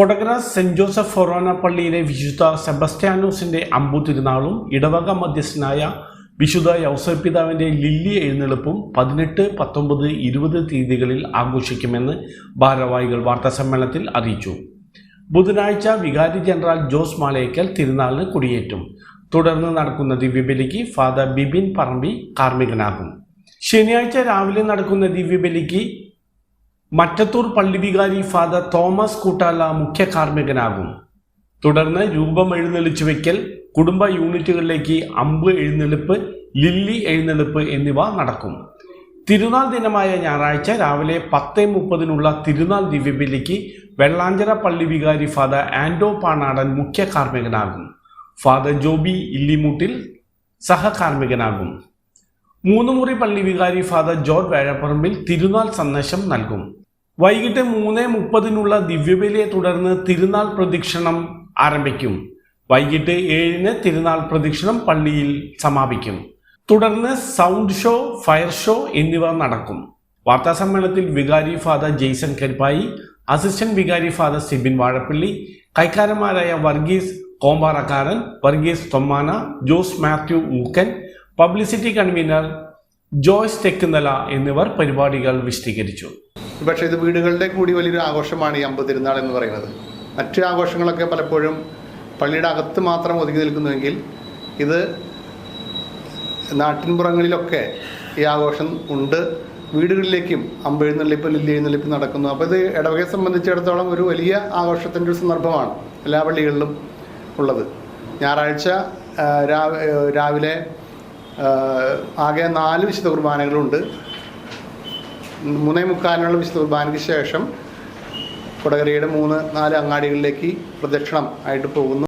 Kodakara saint Joseph ഫൊറോന പള്ളിയിലെ വിശുദ്ധ സെബസ്റ്റ്യാനോസിന്റെ അമ്പു തിരുനാളും ഇടവക മധ്യസ്ഥനായ വിശുദ്ധ യൗസപിതാവിന്റെ ലില്ലി എഴുന്നള്ളിപ്പും പതിനെട്ട് പത്തൊമ്പത് ഇരുപത് തീയതികളിൽ ആഘോഷിക്കുമെന്ന് ഭാരവാഹികൾ വാർത്താസമ്മേളനത്തിൽ അറിയിച്ചു. ബുധനാഴ്ച വികാരി ജനറൽ ജോസ് മാളേക്കൽ തിരുനാളിന് കൊടിയേറ്റും. തുടർന്ന് നടക്കുന്ന ദിവ്യബലിക്ക് ഫാദർ ബിബിൻ പറമ്പി കാർമ്മികനാകും. ശനിയാഴ്ച രാവിലെ നടക്കുന്ന ദിവ്യബലിക്ക് മറ്റത്തൂർ പള്ളി വികാരി ഫാദർ തോമസ് കൂട്ടാല മുഖ്യ കാർമ്മികനാകും. തുടർന്ന് രൂപം എഴുന്നള്ളിച്ചു വയ്ക്കൽ കുടുംബ യൂണിറ്റുകളിലേക്ക് അമ്പ് എഴുന്നള്ളിപ്പ് ലില്ലി എഴുന്നള്ളിപ്പ് എന്നിവ നടക്കും. തിരുനാൾ ദിനമായ ഞായറാഴ്ച രാവിലെ പത്ത് മുപ്പതിനുള്ള തിരുനാൾ ദിവ്യബലിക്ക് വെള്ളാഞ്ചിറ പള്ളി വികാരി ഫാദർ ആൻഡോ പാണാടൻ മുഖ്യ കാർമ്മികനാകും. ഫാദർ ജോബി ഇല്ലിമൂട്ടിൽ സഹകാർമ്മികനാകും മൂന്നുമുറി പള്ളി വികാരി ഫാദർ ജോർജ് വേഴപ്പറമ്പിൽ തിരുനാൾ സന്ദേശം നൽകും. വൈകിട്ട് മൂന്ന് മുപ്പതിനുള്ള ദിവ്യബലിയെ തുടർന്ന് തിരുനാൾ പ്രദക്ഷിണം ആരംഭിക്കും. വൈകിട്ട് ഏഴിന് തിരുനാൾ പ്രദക്ഷിണം പള്ളിയിൽ സമാപിക്കും. തുടർന്ന് സൗണ്ട് ഷോ ഫയർ ഷോ എന്നിവ നടക്കും. വാർത്താ സമ്മേളനത്തിൽ വികാരി ഫാദർ ജെയ്സൺ കരിപ്പായി അസിസ്റ്റന്റ് വികാരി ഫാദർ സിബിൻ വാഴപ്പള്ളി കൈക്കാരന്മാരായ വർഗീസ് കോമ്പാറക്കാരൻ വർഗീസ് തൊമ്മാന ജോസ് മാത്യു മൂക്കൻ പബ്ലിസിറ്റി കൺവീനർ ജോയ്സ് തെക്കുന്നല എന്നിവർ പരിപാടികൾ വിശദീകരിച്ചു. പക്ഷേ ഇത് വീടുകളുടെ കൂടി വലിയൊരു ആഘോഷമാണ് ഈ അമ്പ് തിരുനാൾ എന്ന് പറയുന്നത്. മറ്റ് ആഘോഷങ്ങളൊക്കെ പലപ്പോഴും പള്ളിയുടെ അകത്ത് മാത്രം ഒതുങ്ങി നിൽക്കുന്നുവെങ്കിൽ ഇത് നാട്ടിൻപുറങ്ങളിലൊക്കെ ഈ ആഘോഷം ഉണ്ട്. വീടുകളിലേക്കും അമ്പെഴുന്നള്ളിപ്പ് ലില്ലി എഴുന്നള്ളിപ്പ് നടക്കുന്നു. അപ്പോൾ ഇത് ഇടവകയെ സംബന്ധിച്ചിടത്തോളം ഒരു വലിയ ആഘോഷത്തിന്റെ ഒരു സന്ദർഭമാണ് എല്ലാ പള്ളികളിലും ഉള്ളത്. ഞായറാഴ്ച രാവിലെ ആകെ നാല് വിശുദ്ധ കുർബാനകളുണ്ട്. മൂന്നേ മുക്കാലിനുള്ള വിശുദ്ധ കുർബാനയ്ക്ക് ശേഷം കൊടകരയുടെ മൂന്ന് നാല് അങ്ങാടികളിലേക്ക് പ്രദക്ഷിണം ആയിട്ട് പോകുന്നു.